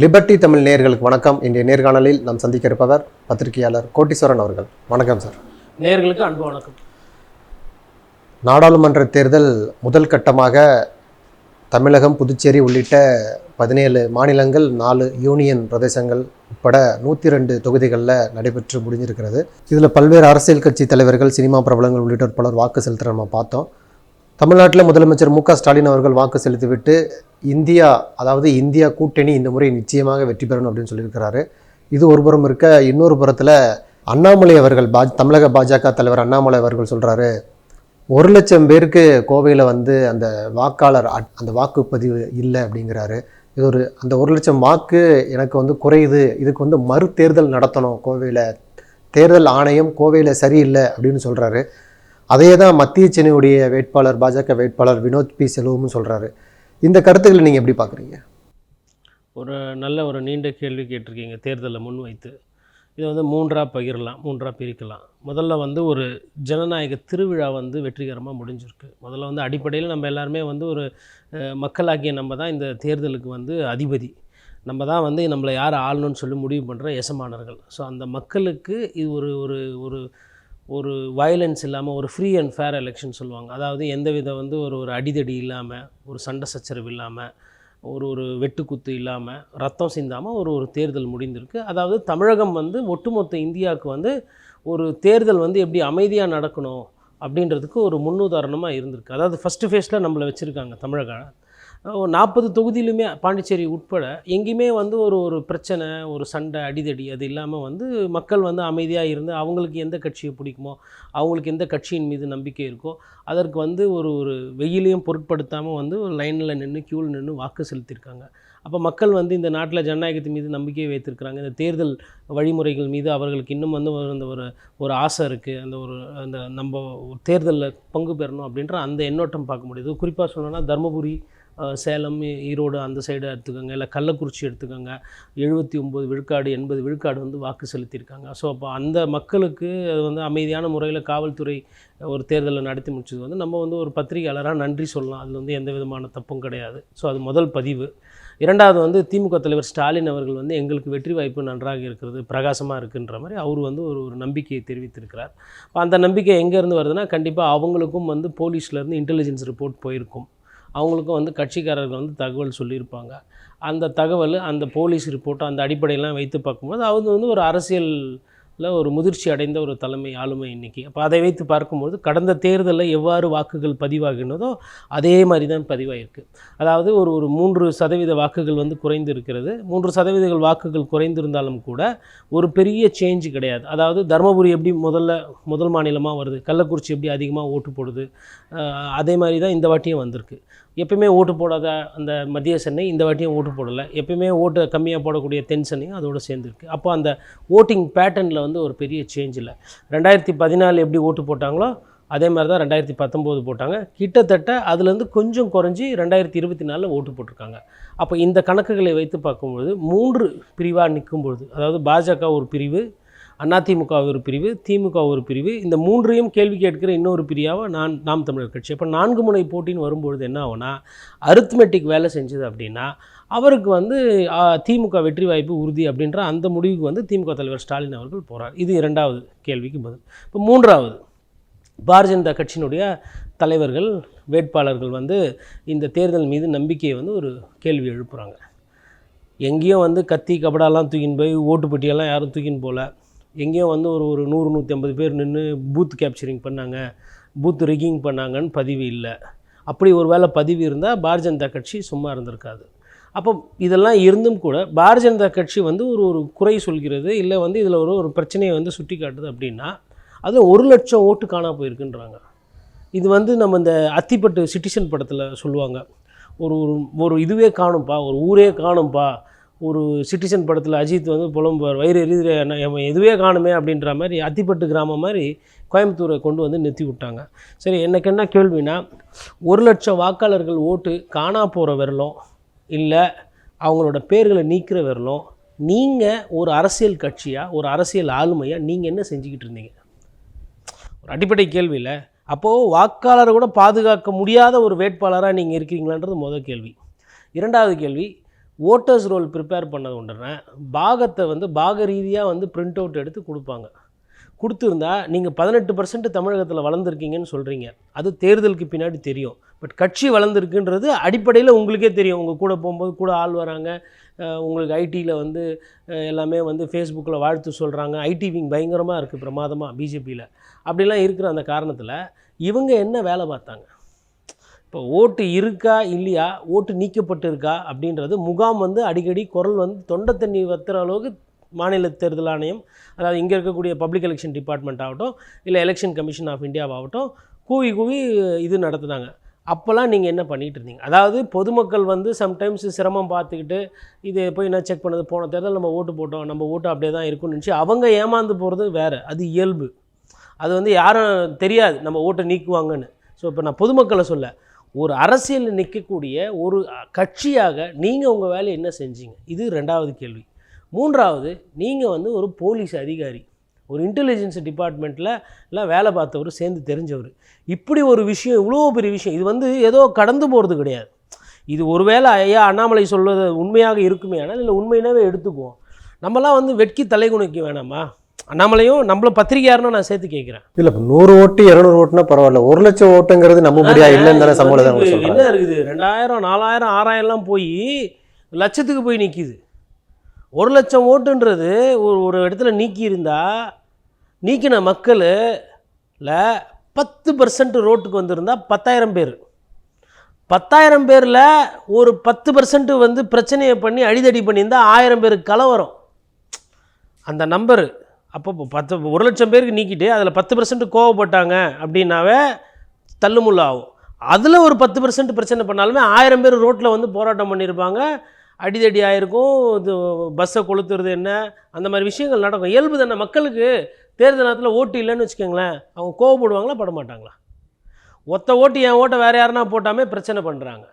Liberty Tamil நேயர்களுக்கு வணக்கம். இன்றைய நேர்காணலில் நாம் சந்திக்க இருப்பவர் பத்திரிகையாளர் கோட்டீஸ்வரன் அவர்கள். வணக்கம் சார் நேர்களுக்கு அன்பு வணக்கம். நாடாளுமன்ற தேர்தல் முதல் கட்டமாக தமிழகம் புதுச்சேரி உள்ளிட்ட பதினேழு மாநிலங்கள் நாலு யூனியன் பிரதேசங்கள் உட்பட நூற்றி ரெண்டு தொகுதிகளில் நடைபெற்று முடிஞ்சிருக்கிறது இதில் பல்வேறு அரசியல் கட்சி தலைவர்கள் சினிமா பிரபலங்கள் உள்ளிட்டோர் பலர் வாக்கு செலுத்துகிற நம்ம பார்த்தோம். தமிழ்நாட்டில் முதலமைச்சர் மு ஸ்டாலின் அவர்கள் வாக்கு செலுத்திவிட்டு இந்தியா அதாவது இந்தியா கூட்டணி இந்த முறை நிச்சயமாக வெற்றி பெறணும் அப்படின்னு சொல்லியிருக்கிறாரு. இது ஒரு புறம் இருக்க இன்னொரு புறத்தில் அண்ணாமலை அவர்கள் பா தமிழக பாஜக தலைவர் அண்ணாமலை அவர்கள் சொல்கிறாரு ஒரு லட்சம் பேருக்கு கோவையில் வந்து அந்த வாக்காளர் அந்த வாக்குப்பதிவு இல்லை அப்படிங்கிறாரு. இது ஒரு அந்த ஒரு லட்சம் வாக்கு எனக்கு வந்து குறையுது இதுக்கு வந்து மறு தேர்தல் நடத்தணும் கோவையில் தேர்தல் ஆணையம் கோவையில் சரியில்லை அப்படின்னு சொல்கிறாரு அதையே தான் மத்திய சென்னையுடைய வேட்பாளர் பாஜக வேட்பாளர் வினோத் பி. செல்வமும் சொல்கிறாரு இந்த கருத்துக்களை நீங்கள் எப்படி பார்க்குறீங்க? ஒரு நல்ல ஒரு நீண்ட கேள்வி கேட்டிருக்கீங்க தேர்தலை முன்வைத்து. இதை வந்து மூன்றாக பகிரலாம் மூன்றாக பிரிக்கலாம். முதல்ல வந்து ஒரு ஜனநாயக திருவிழா வந்து வெற்றிகரமாக முடிஞ்சிருக்கு. முதல்ல வந்து அடிப்படையில் நம்ம எல்லாருமே வந்து ஒரு மக்களாகிய நம்ம தான் இந்த தேர்தலுக்கு வந்து அதிபதி. நம்ம தான் வந்து நம்மளை யார் ஆளணும்னு சொல்லி முடிவு பண்ணுற எசமானர்கள். ஸோ அந்த மக்களுக்கு இது ஒரு ஒரு ஒரு ஒரு வயலன்ஸ் இல்லாமல் ஒரு ஃப்ரீ அண்ட் ஃபேர் எலெக்ஷன் சொல்லுவாங்க. அதாவது எந்த வித வந்து ஒரு ஒரு அடிதடி இல்லாமல் ஒரு சண்டை சச்சரவு இல்லாமல் ஒரு ஒரு வெட்டுக்குத்து இல்லாமல் ரத்தம் சிந்தாமல் ஒரு ஒரு தேர்தல் முடிந்திருக்கு. அதாவது தமிழகம் வந்து ஒட்டுமொத்த இந்தியாவுக்கு வந்து ஒரு தேர்தல் வந்து எப்படி அமைதியாக நடக்கணும் அப்படின்றதுக்கு ஒரு முன்னுதாரணமாக இருந்திருக்கு. அதாவது ஃபஸ்ட்டு ஃபேஸில் நம்மளை வச்சுருக்காங்க தமிழக ஒரு நாற்பது தொகுதியிலுமே பாண்டிச்சேரி உட்பட எங்கேயுமே வந்து ஒரு ஒரு பிரச்சனை ஒரு சண்டை அடிதடி அது இல்லாமல் வந்து மக்கள் வந்து அமைதியாக இருந்து அவங்களுக்கு எந்த கட்சியை பிடிக்குமோ அவங்களுக்கு எந்த கட்சியின் மீது நம்பிக்கை இருக்கோ அதற்கு வந்து ஒரு ஒரு வெயிலையும் பொருட்படுத்தாமல் வந்து ஒரு லைனில் நின்று க்யூவில் நின்று வாக்கு செலுத்தியிருக்காங்க. அப்போ மக்கள் வந்து இந்த நாட்டில் ஜனநாயகத்தின் மீது நம்பிக்கையை வைத்திருக்கிறாங்க. இந்த தேர்தல் வழிமுறைகள் மீது அவர்களுக்கு இன்னும் வந்து அந்த ஒரு ஒரு ஆசை இருக்குது அந்த ஒரு அந்த நம்ம தேர்தலில் பங்கு பெறணும் அப்படின்ற அந்த எண்ணோட்டம் பார்க்க முடியுது. குறிப்பாக சொல்லணும்னா தருமபுரி சேலம் ஈரோடு அந்த சைடு எடுத்துக்கோங்க. இல்லை கள்ளக்குறிச்சி எடுத்துக்கோங்க. எழுபத்தி ஒம்பது விழுக்காடு எண்பது விழுக்காடு வந்து வாக்கு செலுத்தியிருக்காங்க. ஸோ அப்போ அந்த மக்களுக்கு அது வந்து அமைதியான முறையில் காவல்துறை ஒரு தேர்தலை நடத்தி முடிச்சது வந்து நம்ம வந்து ஒரு பத்திரிகையாளராக நன்றி சொல்லலாம். அதில் வந்து எந்த விதமான தப்பும் கிடையாது. ஸோ அது முதல் பதிவு. இரண்டாவது வந்து திமுக தலைவர் ஸ்டாலின் அவர்கள் வந்து எங்களுக்கு வெற்றி வாய்ப்பு நன்றாக இருக்கிறது பிரகாசமாக இருக்குன்ற மாதிரி அவர் வந்து ஒரு ஒரு நம்பிக்கையை தெரிவித்திருக்கிறார். அந்த நம்பிக்கை எங்கேருந்து வருதுன்னா கண்டிப்பாக அவங்களுக்கும் வந்து போலீஸ்லேருந்து இன்டெலிஜென்ஸ் ரிப்போர்ட் போயிருக்கும். அவங்களுக்கும் வந்து கட்சிக்காரர்கள் வந்து தகவல் சொல்லியிருப்பாங்க. அந்த தகவல் அந்த போலீஸ் ரிப்போர்ட் அந்த அடிப்படையெல்லாம் வைத்து பார்க்கும்போது அது வந்து ஒரு அரசியலில் ஒரு முதிர்ச்சி அடைந்த ஒரு தலைமை ஆளுமை இன்னைக்கு. அப்போ அதை வைத்து பார்க்கும்போது கடந்த தேர்தலில் எவ்வாறு வாக்குகள் பதிவாகினதோ அதே மாதிரி தான் பதிவாகிருக்கு அதாவது ஒரு ஒரு மூன்று சதவீத வாக்குகள் வந்து குறைந்து இருக்கிறது மூன்று சதவீதங்கள் வாக்குகள் குறைந்திருந்தாலும் கூட ஒரு பெரிய சேஞ்சு கிடையாது. அதாவது தருமபுரி எப்படி முதல்ல முதல் மாநிலமாக வருது? கள்ளக்குறிச்சி எப்படி அதிகமாக ஓட்டு போடுது? அதே மாதிரி தான் இந்த வாட்டியும் வந்திருக்கு. எப்பயுமே ஓட்டு போடாத அந்த மத்திய சென்னை இந்த வாட்டியும் ஓட்டு போடலை. எப்பயுமே ஓட்டு கம்மியாக போடக்கூடிய தென் சென்னையும் அதோடு சேர்ந்துருக்கு. அப்போ அந்த ஓட்டிங் பேட்டர்னில் வந்து ஒரு பெரிய சேஞ்ச் இல்லை. ரெண்டாயிரத்தி பதினாலு எப்படி ஓட்டு போட்டாங்களோ அதே மாதிரி தான் ரெண்டாயிரத்தி பத்தொம்போது போட்டாங்க. கிட்டத்தட்ட அதுலேருந்து கொஞ்சம் குறைஞ்சி ரெண்டாயிரத்தி இருபத்தி நாலில் ஓட்டு போட்டிருக்காங்க. அப்போ இந்த கணக்குகளை வைத்து பார்க்கும்பொழுது மூன்று பிரிவாக நிற்கும்பொழுது அதாவது பாஜக ஒரு பிரிவு அதிமுக ஒரு பிரிவு திமுக ஒரு பிரிவு. இந்த மூன்றையும் கேள்வி கேட்கிற இன்னொரு பிரிவாக நான் நாம் தமிழர் கட்சி. அப்போ நான்கு முனை போட்டின்னு வரும்பொழுது என்ன ஆகும்னா அருத்மெட்டிக் வேலை செஞ்சது அப்படின்னா அவருக்கு வந்து திமுக வெற்றி வாய்ப்பு உறுதி அப்படின்ற அந்த முடிவுக்கு வந்து திமுக தலைவர் ஸ்டாலின் அவர்கள் போகிறார் இது இரண்டாவது கேள்விக்கு பதில். இப்போ மூன்றாவது பாரதிய ஜனதா கட்சியினுடைய தலைவர்கள் வேட்பாளர்கள் வந்து இந்த தேர்தல் மீது நம்பிக்கையை வந்து ஒரு கேள்வி எழுப்புகிறாங்க எங்கேயும் வந்து கத்தி கபடாலாம் தூக்கின்னு போய் ஓட்டுப்பட்டியெல்லாம் யாரும் தூக்கின்னு போகல. எங்கேயும் வந்து ஒரு ஒரு நூறு நூற்றி ஐம்பது பேர் நின்று பூத் கேப்சரிங் பண்ணாங்க. பூத் ரிக்கிங் பண்ணாங்கன்னு பதிவு இல்லை. அப்படி ஒரு வேளை பதிவு இருந்தால் பாரதிய ஜனதா கட்சி சும்மா இருந்திருக்காது. அப்போ இதெல்லாம் இருந்தும் கூட பாரதிய ஜனதா கட்சி வந்து ஒரு ஒரு குறை சொல்கிறது இல்லை வந்து இதில் ஒரு ஒரு பிரச்சனையை வந்து சுட்டி காட்டுது அப்படின்னா அது ஒரு லட்சம் ஓட்டு காணா போயிருக்குன்றாங்க. இது வந்து நம்ம இந்த அத்திப்பட்டு சிட்டிசன் படத்தில் சொல்லுவாங்க. ஒரு ஒரு ஒரு இதுவே காணும்ப்பா ஒரு ஊரே காணும்ப்பா ஒரு சிட்டிசன் படத்தில் அஜித் வந்து புலம்புவார். வயிறு எரிதிர என்ன எதுவே காணுமே அப்படின்ற மாதிரி அத்திப்பட்டு கிராமம் மாதிரி கோயம்புத்தூரை கொண்டு வந்து நிறுத்தி விட்டாங்க. சரி எனக்கு என்ன கேள்வினா ஒரு லட்சம் வாக்காளர்கள் ஓட்டு காணா போகிற விரலும் இல்லை அவங்களோட பேர்களை நீக்கிற விரலும் நீங்கள் ஒரு அரசியல் கட்சியாக ஒரு அரசியல் ஆளுமையாக நீங்கள் என்ன செஞ்சுக்கிட்டு இருந்தீங்க? ஒரு அடிப்படை கேள்வியில் அப்போது வாக்காளரை கூட பாதுகாக்க முடியாத ஒரு வேட்பாளராக நீங்கள் இருக்கிறீங்களான்றது முதல் கேள்வி. இரண்டாவது கேள்வி ஓட்டர்ஸ் ரோல் ப்ரிப்பேர் பண்ணது ஒன்றுறேன் பாகத்தை வந்து பாக ரீதியாக வந்து பிரிண்ட் அவுட் எடுத்து கொடுப்பாங்க. கொடுத்துருந்தா நீங்கள் பதினெட்டு பர்சன்ட் தமிழகத்தில் வளர்ந்துருக்கீங்கன்னு சொல்கிறீங்க அது தேர்தலுக்கு பின்னாடி தெரியும். பட் கட்சி வளர்ந்துருக்குன்றது அடிப்படையில் உங்களுக்கே தெரியும். உங்கள் கூட போகும்போது கூட ஆள் வராங்க. உங்களுக்கு ஐடியில் வந்து எல்லாமே வந்து ஃபேஸ்புக்கில் வாழ்த்து சொல்கிறாங்க ஐடி விங் பயங்கரமாக இருக்குது பிரமாதமாக பிஜேபியில் அப்படிலாம் இருக்கிற அந்த காரணத்தில் இவங்க என்ன வேலை பார்த்தாங்க? இப்போ ஓட்டு இருக்கா இல்லையா? ஓட்டு நீக்கப்பட்டிருக்கா அப்படின்றது முகாம் வந்து அடிக்கடி குரல் வந்து தொண்டை தண்ணி வத்துற அளவுக்கு மாநில தேர்தல் ஆணையம் அதாவது இங்கே இருக்கக்கூடிய பப்ளிக் எலெக்ஷன் டிபார்ட்மெண்ட் ஆகட்டும் இல்லை எலெக்ஷன் கமிஷன் ஆஃப் இந்தியாவாகட்டும் கூவி கூவி இது நடத்துனாங்க. அப்போல்லாம் நீங்கள் என்ன பண்ணிகிட்டு இருந்தீங்க? அதாவது பொதுமக்கள் வந்து சம்டைம்ஸ் சிரமம் பார்த்துக்கிட்டு இது போய் நான் செக் பண்ணது? போன தேர்தல் நம்ம ஓட்டு போட்டோம் நம்ம ஓட்டு அப்படியே தான் இருக்கும்னு நினச்சி அவங்க ஏமாந்து போகிறது வேறு. அது இயல்பு. அது வந்து யாரும் தெரியாது நம்ம ஓட்டை நீக்குவாங்கன்னு. ஸோ இப்போ நான் பொதுமக்களை சொல்ல ஒரு அரசியலில் நிற்கக்கூடிய ஒரு கட்சியாக நீங்கள் உங்கள் வேலையை என்ன செஞ்சீங்க? இது ரெண்டாவது கேள்வி. மூன்றாவது நீங்கள் வந்து ஒரு போலீஸ் அதிகாரி ஒரு இன்டெலிஜென்ஸ் டிபார்ட்மெண்ட்டில் எல்லாம் வேலை பார்த்தவர் சேர்ந்து தெரிஞ்சவர். இப்படி ஒரு விஷயம் இவ்வளோ பெரிய விஷயம் இது வந்து ஏதோ கடந்து போகிறது கிடையாது. இது ஒருவேளை ஐயா அண்ணாமலை சொல்வது உண்மையாக இருக்குமே ஆனால் இல்லை உண்மையினாவே எடுத்துக்குவோம். நம்மலாம் வந்து வெட்கி தலை குணிக்க வேணாமா? அண்ணாமலையும் நம்மள பத்திரிகையாருன்னு நான் சேர்த்து கேட்குறேன். இல்ல இப்ப நூறு ஓட்டு இருநூறு ஓட்டுனா பரவாயில்ல. ஒரு லட்சம் ஓட்டுங்கிறது நம்ப முடியா இல்லைன்னு தானே சொல்றாங்க. என்ன இருக்குது? ரெண்டாயிரம் நாலாயிரம் ஆறாயிரம்லாம் போய் லட்சத்துக்கு போய் நிற்கிது ஒரு லட்சம் ஓட்டுன்றது ஒரு ஒரு இடத்துல நீக்கி இருந்தா நீக்கின மக்களில் பத்து பர்சன்ட் ரோட்டுக்கு வந்திருந்தா பத்தாயிரம் பேர். பத்தாயிரம் பேரில் ஒரு பத்து பர்சன்ட் வந்து பிரச்சனையை பண்ணி அடிதடி பண்ணியிருந்தா ஆயிரம் பேருக்கு கலவரம். அந்த நம்பரு. அப்போ பத்து ஒரு லட்சம் பேருக்கு நீக்கிட்டு அதில் பத்து பர்சன்ட் கோவப்பட்டாங்க அப்படின்னாவே தள்ளுமுள்ள ஆகும் அதில் ஒரு பத்து பர்சன்ட் பிரச்சனை பண்ணாலுமே ஆயிரம் பேர் ரோட்டில் வந்து போராட்டம் பண்ணியிருப்பாங்க அடிதடி ஆகிருக்கும் இது பஸ்ஸை கொளுத்துறது என்ன? அந்த மாதிரி விஷயங்கள் நடக்கும். இயல்பு தானே. மக்களுக்கு தேர்தல் நேரத்தில் ஓட்டு இல்லைன்னு வச்சுக்கோங்களேன். அவங்க கோவப்படுவாங்களா பட மாட்டாங்களா ஒத்த ஓட்டு என் ஓட்டை வேறு யாருன்னா போட்டாமே பிரச்சனை பண்ணுறாங்க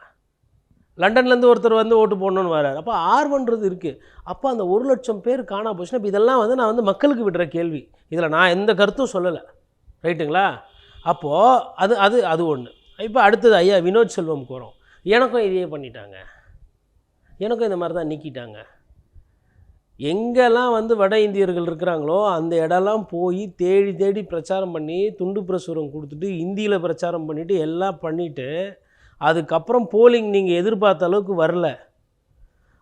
லண்டன்லேருந்து ஒருத்தர் வந்து ஓட்டு போடணும்னு வரார். அப்போ ஆர்வன்றது இருக்குது அப்போ அந்த ஒரு லட்சம் பேர் காணா போச்சுன்னா இப்போ இதெல்லாம் வந்து நான் வந்து மக்களுக்கு விடுற கேள்வி. இதில் நான் எந்த கருத்தும் சொல்லலை. ரைட்டுங்களா? அப்போது அது அது அது ஒன்று இப்போ அடுத்தது ஐயா வினோத் செல்வம் வரும் எனக்கும் இதையே பண்ணிட்டாங்க. எனக்கும் இந்த மாதிரி தான் நீக்கிட்டாங்க. எங்கெல்லாம் வந்து வட இந்தியர்கள் இருக்கிறாங்களோ அந்த இடம்லாம் போய் தேடி தேடி பிரச்சாரம் பண்ணி துண்டு பிரசுரம் கொடுத்துட்டு இந்தியில் பிரச்சாரம் பண்ணிவிட்டு எல்லாம் பண்ணிவிட்டு அதுக்கப்புறம் போலிங் நீங்கள் எதிர்பார்த்த அளவுக்கு வரல.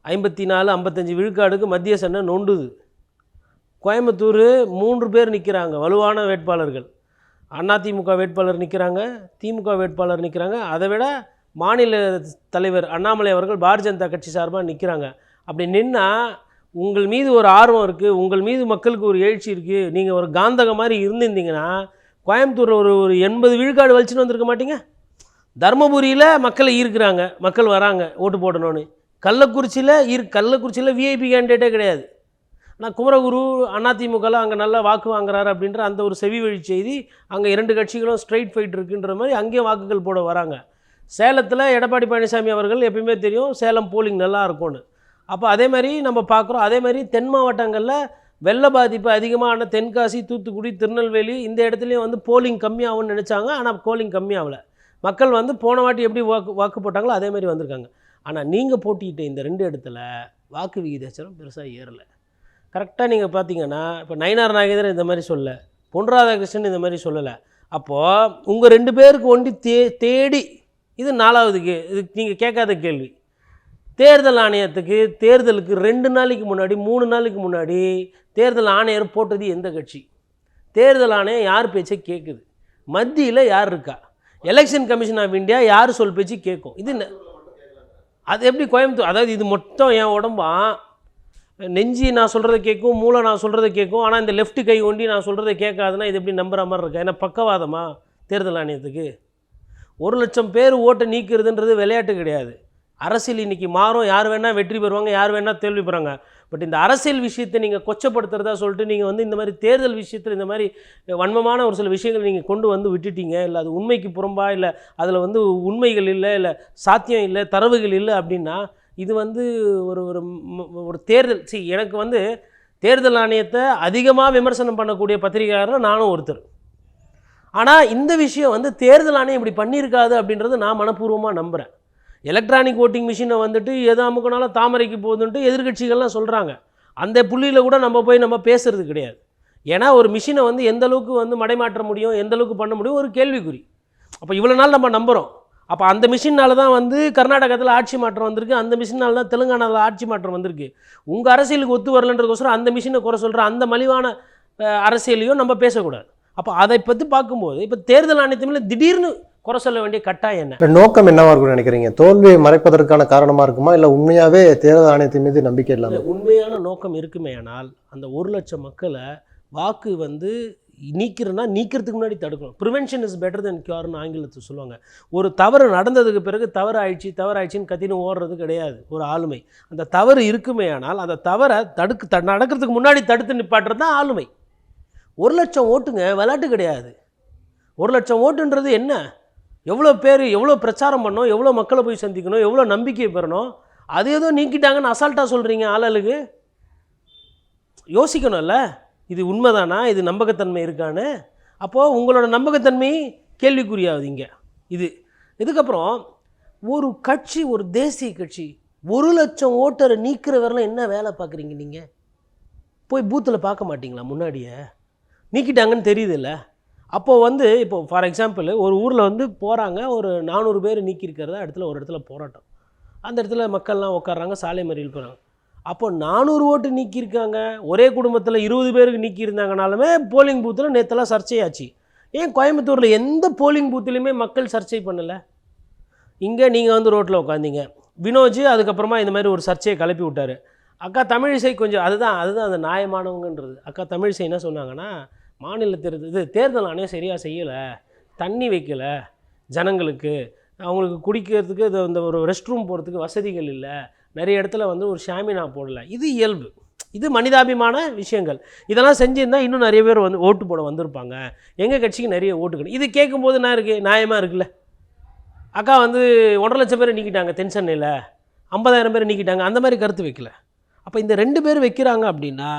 ஐம்பத்தி நாலு ஐம்பத்தஞ்சு விழுக்காடுக்கு மத்திய சண்டை நொண்டுது கோயம்புத்தூர் மூன்று பேர் நிற்கிறாங்க வலுவான வேட்பாளர்கள். அதிமுக வேட்பாளர் நிற்கிறாங்க திமுக வேட்பாளர் நிற்கிறாங்க அதை விட மாநில தலைவர் அண்ணாமலை அவர்கள் பாரதிய ஜனதா கட்சி சார்பாக நிற்கிறாங்க அப்படி நின்னா உங்கள் மீது ஒரு ஆர்வம் இருக்குது உங்கள் மீது மக்களுக்கு ஒரு எழுச்சி இருக்குது நீங்கள் ஒரு காந்தகம் மாதிரி இருந்திருந்தீங்கன்னா கோயம்புத்தூரில் ஒரு ஒரு எண்பது விழுக்காடு வலிச்சுன்னு வந்திருக்க மாட்டீங்க? தருமபுரியில் மக்களை ஈர்க்கிறாங்க. மக்கள் வராங்க ஓட்டு போடணும்னு. கள்ளக்குறிச்சியில் ஈர் கள்ளக்குறிச்சியில் விஐபி கேண்டிடேட்டே கிடையாது. ஆனால் குமரகுரு அதிமுகலாம் அங்கே நல்லா வாக்கு வாங்குறாரு அப்படின்ற அந்த ஒரு செவி வழி செய்தி அங்கே இரண்டு கட்சிகளும் ஸ்ட்ரைட் ஃபைட் இருக்குன்ற மாதிரி அங்கேயும் வாக்குகள் போட வராங்க. சேலத்தில் எடப்பாடி பழனிசாமி அவர்கள் எப்பயுமே தெரியும் சேலம் போலிங் நல்லா இருக்கும்னு. அப்போ அதே மாதிரி நம்ம பார்க்குறோம் அதே மாதிரி தென் மாவட்டங்களில் வெள்ள பாதிப்பு அதிகமான தென்காசி தூத்துக்குடி திருநெல்வேலி இந்த இடத்துலையும் வந்து போலிங் கம்மியாகும்னு நினச்சாங்க ஆனால் போலிங் கம்மியாகலை. மக்கள் வந்து போன வாட்டி எப்படி வாக்கு வாக்கு போட்டாங்களோ அதே மாதிரி வந்திருக்காங்க. ஆனால் நீங்கள் போட்டிக்கிட்ட இந்த ரெண்டு இடத்துல வாக்கு விகிதாச்சாரம் பெருசாக ஏறலை. கரெக்டாக நீங்கள் பார்த்தீங்கன்னா இப்போ நயினார் நாகேந்திரன் இந்த மாதிரி சொல்ல பொன் ராதாகிருஷ்ணன் இந்த மாதிரி சொல்லலை. அப்போது உங்கள் ரெண்டு பேருக்கு ஒண்டி தே தேடி இது நாலாவது கே இது நீங்கள் கேட்காத கேள்வி. தேர்தல் ஆணையத்துக்கு தேர்தலுக்கு ரெண்டு நாளைக்கு முன்னாடி மூணு நாளைக்கு முன்னாடி தேர்தல் ஆணையர் போட்டது எந்த கட்சி? தேர்தல் ஆணையம் யார் பேச்சை கேட்குது மத்தியில் யார் இருக்கா? எலெக்ஷன் கமிஷன் ஆஃப் இந்தியா யார் சொல் பேச்சு கேட்கும் இது அது எப்படி கோயம்புத்தூர் அதாவது இது மொத்தம் என் உடம்பா? நெஞ்சி நான் சொல்கிறத கேட்கும் மூளை நான் சொல்கிறத கேட்கும் ஆனால் இந்த லெஃப்ட் கை ஒண்டி நான் சொல்கிறத கேட்காதுன்னா இது எப்படி நம்புற மாதிரி இருக்கா? ஏன்னா பக்கவாதமா? தேர்தல் ஆணையத்துக்கு. ஒரு லட்சம் பேர் ஓட்டை நீக்கிறதுன்றது விளையாட்டு கிடையாது. அரசியல் இன்றைக்கி மாறும். யார் வேணால் வெற்றி பெறுவாங்க யார் வேணால் தோல்வி பெறாங்க பட் இந்த அரசியல் விஷயத்தை நீங்கள் கொச்சப்படுத்துறதா சொல்லிட்டு நீங்கள் வந்து இந்த மாதிரி தேர்தல் விஷயத்தில் இந்த மாதிரி வன்மமான ஒரு சில விஷயங்கள் நீங்கள் கொண்டு வந்து விட்டுட்டீங்க. இல்லை அது உண்மைக்கு புறம்பா இல்லை அதில் வந்து உண்மைகள் இல்லை இல்லை சாத்தியம் இல்லை தரவுகள் இல்லை அப்படின்னா இது வந்து ஒரு ஒரு ஒரு தேர்தல். see எனக்கு வந்து தேர்தல் ஆணையத்தை அதிகமாக விமர்சனம் பண்ணக்கூடிய பத்திரிகையாளர் நானும் ஒருத்தர். ஆனால் இந்த விஷயம் வந்து தேர்தல் ஆணையம் இப்படி பண்ணியிருக்காது அப்படின்றது நான் மனப்பூர்வமாக நம்புகிறேன் எலக்ட்ரானிக் ஓட்டிங் மிஷினை வந்துட்டு எது அமுக்கினாலும் தாமரைக்கு போகுதுன்ட்டு எதிர்க்கட்சிகள்லாம் சொல்கிறாங்க அந்த புள்ளியில் கூட நம்ம போய் நம்ம பேசுறது கிடையாது. ஏன்னா ஒரு மிஷினை வந்து எந்த அளவுக்கு வந்து மடைமாற்ற முடியும் எந்த அளவுக்கு பண்ண முடியும் ஒரு கேள்விக்குறி. அப்போ இவ்வளோ நாள் நம்ம நம்புகிறோம் அப்போ அந்த மிஷினால் தான் வந்து கர்நாடகத்தில் ஆட்சி மாற்றம் வந்திருக்கு அந்த மிஷினால் தான் தெலுங்கானாவில் ஆட்சி மாற்றம் வந்திருக்கு. உங்கள் அரசியலுக்கு ஒத்து வரலன்றதுக்கோசரம் அந்த மிஷினை குறை சொல்கிற அந்த மலிவான அரசியலையும் நம்ம பேசக்கூடாது. அப்போ அதை பற்றி பார்க்கும்போது இப்போ தேர்தல் ஆணையத்தின் திடீர்னு குறை சொல்ல வேண்டிய கட்டாயம் என்ன? நோக்கம் என்னவா இருக்கும்னு நினைக்கிறீங்க? தோல்வியை மறைப்பதற்கான காரணமா இருக்குமா? இல்லை உண்மையாவே தேர்தல் ஆணையத்தின் மீது நம்பிக்கை இல்லாம இல்ல, உண்மையான நோக்கம் இருக்குமே ஆனால் அந்த ஒரு லட்சம் மக்களை வாக்கு வந்து நீக்கிறனா நீக்கிறதுக்கு முன்னாடி தடுக்கணும். ப்ரிவென்ஷன் இஸ் பெட்டர் தென் கியூர்னு ஆங்கிலத்தில் சொல்லுவாங்க. ஒரு தவறு நடந்ததுக்கு பிறகு தவறு ஆயிடுச்சு தவறு ஆயிடுச்சின்னு கத்தின்னு ஓடுறது கிடையாது. ஒரு ஆளுமை. அந்த தவறு இருக்குமே ஆனால் அந்த தவறை தடுக்கு த நடக்கிறதுக்கு முன்னாடி தடுத்து நிப்பாட்டுறது தான் ஆளுமை. ஒரு லட்சம் ஓட்டுங்க விளையாட்டு கிடையாது. ஒரு லட்சம் ஓட்டுன்றது என்ன? எவ்வளோ பேர் எவ்வளோ பிரச்சாரம் பண்ணோம் எவ்வளோ மக்களை போய் சந்திக்கணும் எவ்வளோ நம்பிக்கை பெறணும் அது ஏதோ நீக்கிட்டாங்கன்னு அசால்ட்டாக சொல்கிறீங்க ஆளுக்கு யோசிக்கணும்ல. இது உண்மைதானா? இது நம்பகத்தன்மை இருக்கான்னு. அப்போது உங்களோட நம்பகத்தன்மை கேள்விக்குறியாகுது இங்கே இது இதுக்கப்புறம் ஒரு கட்சி ஒரு தேசிய கட்சி ஒரு லட்சம் ஓட்டரை நீக்கிற வரலாம் என்ன வேலை பார்க்குறீங்க நீங்கள் போய் பூத்தில் பார்க்க மாட்டிங்களா முன்னாடியே? நீக்கிட்டாங்கன்னு தெரியுதுல்ல. அப்போது வந்து இப்போ ஃபார் எக்ஸாம்பிள் ஒரு ஊரில் வந்து போகிறாங்க ஒரு நானூறு பேர் நீக்கியிருக்கிறதா இடத்துல ஒரு இடத்துல போராட்டம். அந்த இடத்துல மக்கள்லாம் உட்கார்றாங்க சாலை மறியல் போகிறாங்க அப்போ நானூறு ஓட்டு நீக்கியிருக்காங்க ஒரே குடும்பத்தில் இருபது பேருக்கு நீக்கியிருந்தாங்கனாலுமே போலிங் பூத்தில் நேற்றெல்லாம் சர்ச்சையாச்சு. ஏன் கோயம்புத்தூரில் எந்த போலிங் பூத்துலையுமே மக்கள் சர்ச்சை பண்ணலை? இங்கே நீங்கள் வந்து ரோட்டில் உட்காந்தீங்க வினோஜ் அதுக்கப்புறமா இந்த மாதிரி ஒரு சர்ச்சையை கிளப்பி விட்டார். அக்கா தமிழிசை கொஞ்சம் அதுதான் அதுதான் அந்த நியாயமானவங்கன்றது. அக்கா தமிழிசை என்ன சொன்னாங்கன்னா மாநில தேர்தல் இது தேர்தல் ஆணையம் சரியாக செய்யலை தண்ணி வைக்கலை ஜனங்களுக்கு. அவங்களுக்கு குடிக்கிறதுக்கு இது இந்த ஒரு ரெஸ்ட் ரூம் போகிறதுக்கு வசதிகள் இல்லை. நிறைய இடத்துல வந்து ஒரு ஷாமினா போடலை. இது இயல்பு. இது மனிதாபிமான விஷயங்கள். இதெல்லாம் செஞ்சுருந்தால் இன்னும் நிறைய பேர் வந்து ஓட்டு போட வந்திருப்பாங்க. எங்கள் கட்சிக்கு நிறைய ஓட்டுகள் இது கேட்கும்போது என்ன இருக்குது நியாயமாக இருக்குல்ல? அக்கா வந்து ஒன்றரை லட்சம் பேர் நீக்கிட்டாங்க தென் சென்னையில். ஐம்பதாயிரம் பேர் நீக்கிட்டாங்க. அந்த மாதிரி கருத்து வைக்கல. அப்போ இந்த ரெண்டு பேர் வைக்கிறாங்க அப்படின்னா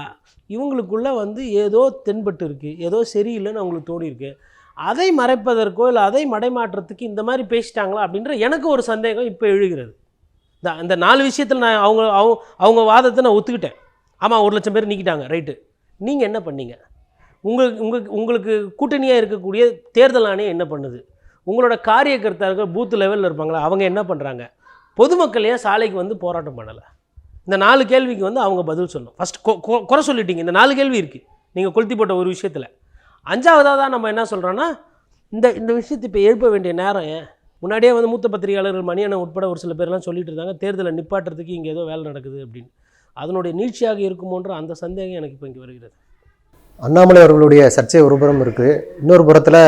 இவங்களுக்குள்ள வந்து ஏதோ தென்பட்டு இருக்குது ஏதோ சரியில்லைன்னு அவங்களுக்கு தோணியிருக்கு. அதை மறைப்பதற்கோ இல்லை அதை மடைமாற்றத்துக்கு இந்த மாதிரி பேசிட்டாங்களா அப்படின்ற எனக்கு ஒரு சந்தேகம் இப்போ எழுகிறது. இந்த அந்த நாலு விஷயத்தில் நான் அவங்க அவங்க அவங்க வாதத்தை நான் ஒத்துக்கிட்டேன். ஆமாம் ஒரு லட்சம் பேர் நீக்கிட்டாங்க. ரைட்டு. நீங்கள் என்ன பண்ணீங்க? உங்களுக்கு உங்களுக்கு உங்களுக்கு கூட்டணியாக இருக்கக்கூடிய தேர்தல் ஆணையம் என்ன பண்ணுது? உங்களோட காரியகர்த்தார்கள் பூத் லெவலில் இருப்பாங்களா? அவங்க என்ன பண்ணுறாங்க பொதுமக்கள் ஏன் சாலைக்கு வந்து போராட்டம் பண்ணலை? இந்த நாலு கேள்விக்கு வந்து அவங்க பதில் சொல்லணும். ஃபஸ்ட் குறை சொல்லிட்டீங்க. இந்த நாலு கேள்வி இருக்குது நீங்கள் கொளுத்தி போட்ட ஒரு விஷயத்தில். அஞ்சாவதாக தான் நம்ம என்ன சொல்கிறோன்னா இந்த இந்த விஷயத்தை இப்போ எழுப்ப வேண்டிய நேரம் ஏன்? முன்னாடியே வந்து மூத்த பத்திரிகையாளர்கள் மணியனை உட்பட ஒரு சில பேர்லாம் சொல்லிட்டு இருந்தாங்க தேர்தலை நிப்பாட்டுறதுக்கு இங்கே ஏதோ வேலை நடக்குது அப்படின்னு. அதனுடைய நீட்சியாக இருக்குமோன்ற அந்த சந்தேகம் எனக்கு இப்போ இங்கே வருகிறது. அண்ணாமலை அவர்களுடைய சர்ச்சை ஒரு புறம் இருக்குது இன்னொரு புறத்தில்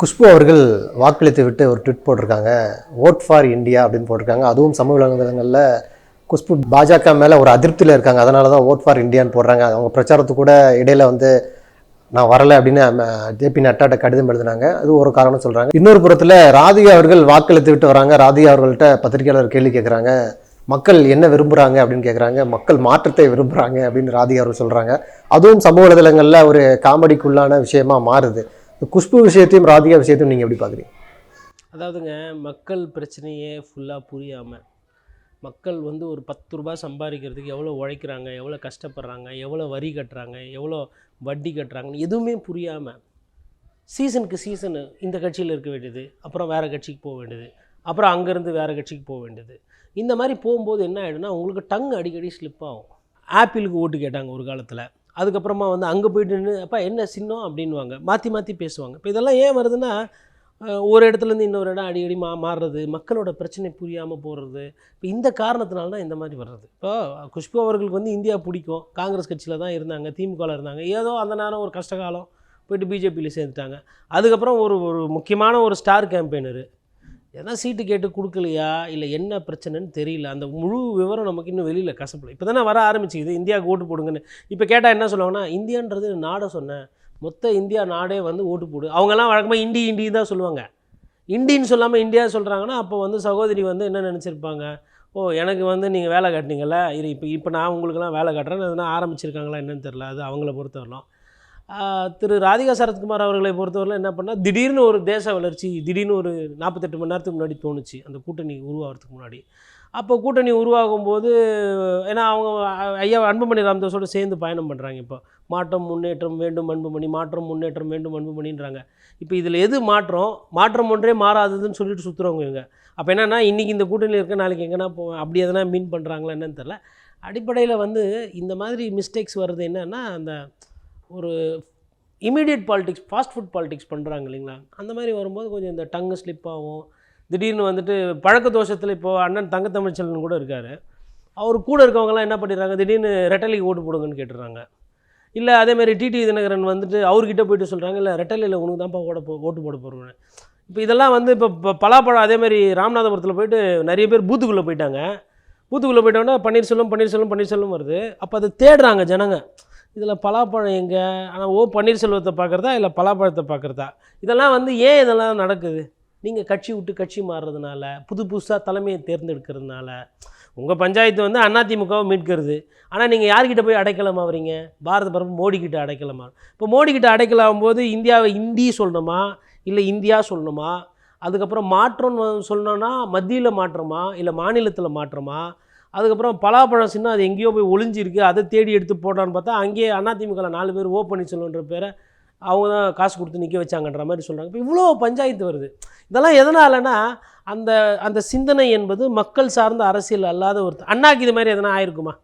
குஷ்பு அவர்கள் வாக்களித்து விட்டு ஒரு ட்விட் போட்டிருக்காங்க. ஓட் ஃபார் இந்தியா அப்படின்னு போட்டிருக்காங்க. அதுவும் சமூக வலைதளங்களில் குஷ்பு பாஜக மேலே ஒரு அதிருப்தியில் இருக்காங்க. அதனால தான் ஓட் ஃபார் இந்தியான்னு போடுறாங்க. அவங்க பிரச்சாரத்துக்கு கூட இடையில வந்து நான் வரலை அப்படின்னு ஜேபி நட்டாட்ட கடிதம் எழுதினாங்க. அது ஒரு காரணம் சொல்கிறாங்க இன்னொரு புறத்தில் ராதிகா அவர்கள் வாக்களித்து விட்டு வராங்க. ராதிகா அவர்கள்ட்ட பத்திரிகையாளர் கேள்வி கேட்குறாங்க மக்கள் என்ன விரும்புகிறாங்க அப்படின்னு கேட்குறாங்க மக்கள் மாற்றத்தை விரும்புகிறாங்க அப்படின்னு ராதிகா அவர்கள் சொல்கிறாங்க அதுவும் சமூக வலைதளங்களில் ஒரு காமெடிக்குள்ளான விஷயமா மாறுது. குஷ்பு விஷயத்தையும் ராதிகா விஷயத்தையும் நீங்கள் எப்படி பார்க்குறீங்க அதாவதுங்க மக்கள் பிரச்சனையே ஃபுல்லாக புரியாமல் மக்கள் வந்து ஒரு பத்து ரூபாய் சம்பாதிக்கிறதுக்கு எவ்வளோ உழைக்கிறாங்க எவ்வளோ கஷ்டப்படுறாங்க எவ்வளோ வரி கட்டுறாங்க எவ்வளோ வட்டி கட்டுறாங்கன்னு எதுவுமே புரியாமல் சீசனுக்கு சீசனு இந்த கட்சியில் இருக்க வேண்டியது அப்புறம் வேறு கட்சிக்கு போக வேண்டியது அப்புறம் அங்கேருந்து வேறு கட்சிக்கு போக வேண்டியது. இந்த மாதிரி போகும்போது என்ன ஆகிடும்னா உங்களுக்கு டங் அடிக்கடி ஸ்லிப் ஆகும். ஆப்பிளுக்கு ஓட்டு கேட்டாங்க ஒரு காலத்தில். அதுக்கப்புறமா வந்து அங்கே போயிட்டு நின்று அப்பா என்ன சின்னம்? அப்படின்வாங்க மாற்றி மாற்றி பேசுவாங்க. இப்போ இதெல்லாம் ஏன் வருதுன்னா ஒரு இடத்துலேருந்து இன்னொரு இடம் அடிக்கடி மா மாறுறது மக்களோட பிரச்சனை புரியாமல் போடுறது இப்போ இந்த காரணத்தினால தான் இந்த மாதிரி வர்றது. இப்போ குஷ்பு அவர்களுக்கு வந்து இந்தியா பிடிக்கும். காங்கிரஸ் கட்சியில் தான் இருந்தாங்க திமுகவில் இருந்தாங்க. ஏதோ அந்த நேரம் ஒரு கஷ்டகாலம் போயிட்டு பிஜேபியில் சேர்ந்துட்டாங்க. அதுக்கப்புறம் ஒரு ஒரு முக்கியமான ஒரு ஸ்டார் கேம்பெயினரு. எதனா சீட்டு கேட்டு கொடுக்கலையா? இல்லை என்ன பிரச்சனைன்னு தெரியல. அந்த முழு விவரம் நமக்கு இன்னும் வெளியில் கசப்பல. இப்போ தானே வர ஆரம்பிச்சிக்குது இந்தியாவுக்கு ஓட்டு போடுங்கன்னு. இப்போ கேட்டால் என்ன சொல்லுவாங்கன்னா இந்தியான்றது நாடை சொன்னேன். மொத்த இந்தியா நாடே வந்து ஓட்டு போடு. அவங்கெல்லாம் வழக்கமாக இண்டி இண்டி தான் சொல்லுவாங்க. இண்டின்னு சொல்லாமல் இந்தியா சொல்கிறாங்கன்னா அப்போ வந்து சகோதரி வந்து என்ன நினச்சிருப்பாங்க? ஓ எனக்கு வந்து நீங்கள் வேலை காட்டினீங்கல்ல. இரு இப்போ இப்போ நான் உங்களுக்கெல்லாம் வேலை கட்டுறேன். எதுனா ஆரம்பிச்சிருக்காங்களா என்னன்னு தெரில அது அவங்கள பொறுத்தவரலாம் திரு ராதிகா சரத்குமார் அவர்களை பொறுத்தவரையில் என்ன பண்ணால் திடீர்னு ஒரு தேச வளர்ச்சி திடீர்னு ஒரு நாற்பத்தெட்டு மணி நேரத்துக்கு முன்னாடி தோணுச்சு. அந்த கூட்டணி உருவாகிறதுக்கு முன்னாடி. அப்போ கூட்டணி உருவாகும் போது ஏன்னா அவங்க ஐயா அன்புமணி ராமதாஸோடு சேர்ந்து பயணம் பண்ணுறாங்க இப்போ. மாற்றம் முன்னேற்றம் வேண்டும் அன்புமணி மாற்றம் முன்னேற்றம் வேண்டும் அன்புமணின்றாங்க. இப்போ இதில் எது மாற்றம்? மாற்றம் ஒன்றே மாறாததுன்னு சொல்லிட்டு சுற்றுறவங்க இவங்க. அப்போ என்னென்னா இன்றைக்கி இந்த கூட்டணியில் இருக்க நாளைக்கு எங்கன்னா போவேன் அப்படி எதனா மீன் பண்ணுறாங்களா என்னன்னு தெரில அடிப்படையில் வந்து இந்த மாதிரி மிஸ்டேக்ஸ் வர்றது என்னென்னா அந்த ஒரு immediate politics fast food politics பண்ணுறாங்க இல்லைங்களா? அந்த மாதிரி வரும்போது கொஞ்சம் இந்த டங்கு ஸ்லிப் ஆகும். திடீர்னு வந்துட்டு பழக்க தோஷத்தில் இப்போது அண்ணன் தங்க தமிழ்ச்செல்வன் கூட இருக்கார். அவர் கூட இருக்கவங்கலாம் என்ன பண்ணிடுறாங்க? திடீர்னு ரெட்டலைக்கு ஓட்டு போடுங்கன்னு கேட்டுறாங்க இல்லை அதேமாதிரி டிடி தினகரன் வந்துட்டு அவர்கிட்ட போயிட்டு சொல்கிறாங்க இல்லை ரெட்டலையில் உனக்கு தான்ப்பா ஓட போ ஓட்டு போட போகிறேன் இப்போ இதெல்லாம் வந்து இப்போ பலாப்பழம் அதேமாதிரி ராமநாதபுரத்தில் போயிட்டு நிறைய பேர் பூத்துக்குள்ளே போயிட்டாங்க. பூத்துக்குள்ளே போயிட்டோன்னா பன்னீர்செல்வம் பன்னீர்செல்வம் பன்னீர்செல்வம் வருது. அப்போ அதை தேடுறாங்க ஜனங்கள் இதில் பலாப்பழம் எங்கே? ஆனால் ஓ பன்னீர்செல்வத்தை பார்க்குறதா? இல்லை பலாப்பழத்தை பார்க்குறதா? இதெல்லாம் வந்து ஏன் இதெல்லாம் நடக்குது? நீங்கள் கட்சி விட்டு கட்சி மாறுறதுனால புது புதுசாக தலைமையை தேர்ந்தெடுக்கிறதுனால உங்கள் பஞ்சாயத்து வந்து அதிமுகவை மீட்கிறது. ஆனால் நீங்கள் யார்கிட்ட போய் அடைக்கலம் வரீங்க பாரத பரப்பு மோடிக்கிட்ட அடைக்கலமாக அடைக்கலமா? இப்போ மோடிக்கிட்ட அடைக்கலாகும் போது இந்தியாவை இந்தி சொல்லணுமா? இல்லை இந்தியா சொல்லணுமா? அதுக்கப்புறம் மாற்றம்னு சொல்லணும்னா மத்தியில் மாற்றமா? இல்லை மாநிலத்தில் மாற்றமா? அதுக்கப்புறம் பலாப்பழம் சின்ன அது எங்கேயோ போய் ஒளிஞ்சிருக்கு அதை தேடி எடுத்து போட்டான்னு பார்த்தா அங்கேயே அதிமுகவில் நாலு பேர் ஓ பன்னீர்செல்வன்ற பேரை அவங்க தான் காசு கொடுத்து நிற்க வச்சாங்கன்ற மாதிரி சொல்கிறாங்க இப்போ இவ்வளோ பஞ்சாயத்து வருது. இதெல்லாம் எதனாலனா அந்த அந்த சிந்தனை என்பது மக்கள் சார்ந்த அரசியல் அல்லாத ஒரு அண்ணாக்கு இது மாதிரி எதனா ஆயிருக்குமா?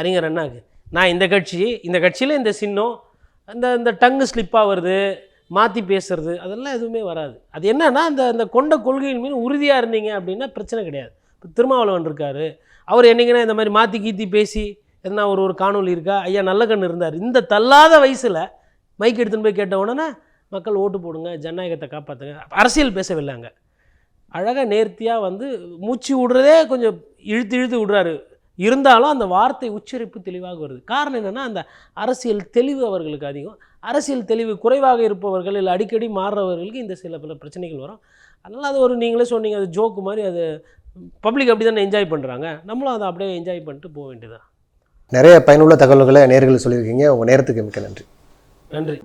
அறிஞர் அண்ணாக்கு. நான் இந்த கட்சி இந்த கட்சியில் இந்த சின்னம் இந்த இந்த டங்கு ஸ்லிப்பாக வருது மாற்றி பேசுறது அதெல்லாம் எதுவுமே வராது. அது என்னன்னா அந்த அந்த கொண்ட கொள்கையின் மீது உறுதியாக இருந்தீங்க அப்படின்னா பிரச்சனை கிடையாது. இப்போ திருமாவளவன் இருக்கார் அவர் என்னைக்குன்னா இந்த மாதிரி மாற்றி கீத்தி பேசி எதனா ஒரு ஒரு காணொளி இருக்கா? ஐயா நல்ல கண்ணு இருந்தார். இந்த தள்ளாத வயசில் மைக் எடுத்துன்னு போய் கேட்ட உடனே மக்கள் ஓட்டு போடுங்க ஜனநாயகத்தை காப்பாற்றுங்க அரசியல் பேசவில்லை அங்கே. அழகாக நேர்த்தியாக வந்து மூச்சு விடுறதே கொஞ்சம் இழுத்து இழுத்து விடுறாரு. இருந்தாலும் அந்த வார்த்தை உச்சரிப்பு தெளிவாக வருது. காரணம் என்னென்னா அந்த அரசியல் தெளிவு அவர்களுக்கு அதிகம். அரசியல் தெளிவு குறைவாக இருப்பவர்கள் இல்லை அடிக்கடி மாறுறவர்களுக்கு இந்த சில பல பிரச்சனைகள் வரும். அதனால் அது ஒரு நீங்களே சொன்னீங்க அது ஜோக்கு மாதிரி அது பப்ளிக் அப்படி தானே என்ஜாய் பண்ணுறாங்க நம்மளும் அதை அப்படியே என்ஜாய் பண்ணிட்டு போக வேண்டியதுதான். நிறைய பயனுள்ள தகவல்களை நேர்கள் சொல்லியிருக்கீங்க. உங்கள் நேரத்துக்கு மிக்க நன்றி. நன்றி.